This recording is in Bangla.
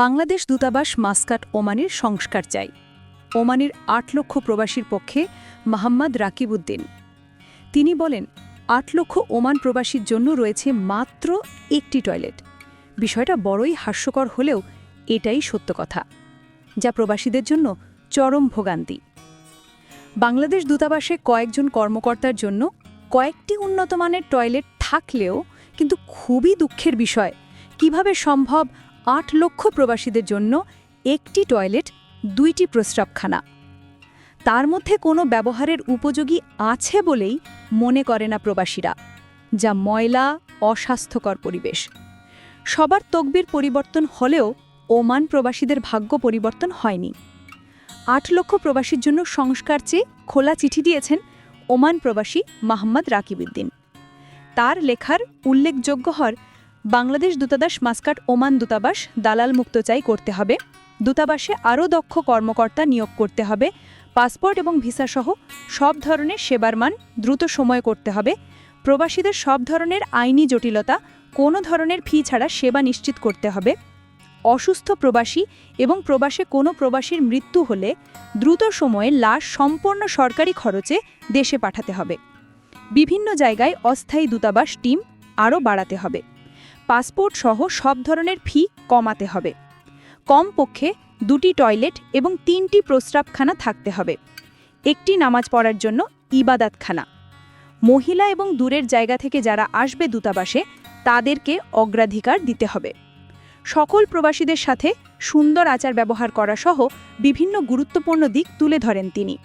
বাংলাদেশ দূতাবাস মাস্কাট ওমানের সংস্কার চাই। ওমানের আট লক্ষ প্রবাসীর পক্ষে মোহাম্মদ রাকিবউদ্দিন। তিনি বলেন, আট লক্ষ ওমান প্রবাসীর জন্য রয়েছে মাত্র একটি টয়লেট। বিষয়টা বড়ই হাস্যকর হলেও এটাই সত্য কথা, যা প্রবাসীদের জন্য চরম ভোগান্তি। বাংলাদেশ দূতাবাসে কয়েকজন কর্মকর্তার জন্য কয়েকটি উন্নতমানের টয়লেট থাকলেও কিন্তু খুবই দুঃখের বিষয়, কীভাবে সম্ভব আট লক্ষ প্রবাসীদের জন্য একটি টয়লেট, দুইটি প্রস্রাবখানা। তার মধ্যে কোনো ব্যবহারের উপযোগী আছে বলেই মনে করে না প্রবাসীরা, যা ময়লা, অস্বাস্থ্যকর পরিবেশ। সবার তকবির পরিবর্তন হলেও ওমান প্রবাসীদের ভাগ্য পরিবর্তন হয়নি। আট লক্ষ প্রবাসীর জন্য সংস্কার চেয়ে খোলা চিঠি দিয়েছেন ওমান প্রবাসী মাহমদ রাকিবউদ্দিন। তার লেখার উল্লেখযোগ্য হর বাংলাদেশ দূতাবাস মাস্কাট ওমান দূতাবাস দালাল মুক্ত চাই করতে হবে। দূতাবাসে আরও দক্ষ কর্মকর্তা নিয়োগ করতে হবে। পাসপোর্ট এবং ভিসাসহ সব ধরনের সেবার মান দ্রুত সময় করতে হবে। প্রবাসীদের সব ধরনের আইনি জটিলতা, কোনো ধরনের ফি ছাড়া সেবা নিশ্চিত করতে হবে। অসুস্থ প্রবাসী এবং প্রবাসে কোনো প্রবাসীর মৃত্যু হলে দ্রুত সময়ে লাশ সম্পূর্ণ সরকারি খরচে দেশে পাঠাতে হবে। বিভিন্ন জায়গায় অস্থায়ী দূতাবাস টিম আরও বাড়াতে হবে। পাসপোর্ট সহ সব ধরনের ফি কমাতে হবে। কমপক্ষে দুটি টয়লেট এবং তিনটি প্রস্রাবখানা থাকতে হবে। একটি নামাজ পড়ার জন্য ইবাদাতখানা। মহিলা এবং দূরের জায়গা থেকে যারা আসবে দূতাবাসে, তাদেরকে অগ্রাধিকার দিতে হবে। সকল প্রবাসীদের সাথে সুন্দর আচার ব্যবহার করা সহ বিভিন্ন গুরুত্বপূর্ণ দিক তুলে ধরেন তিনি।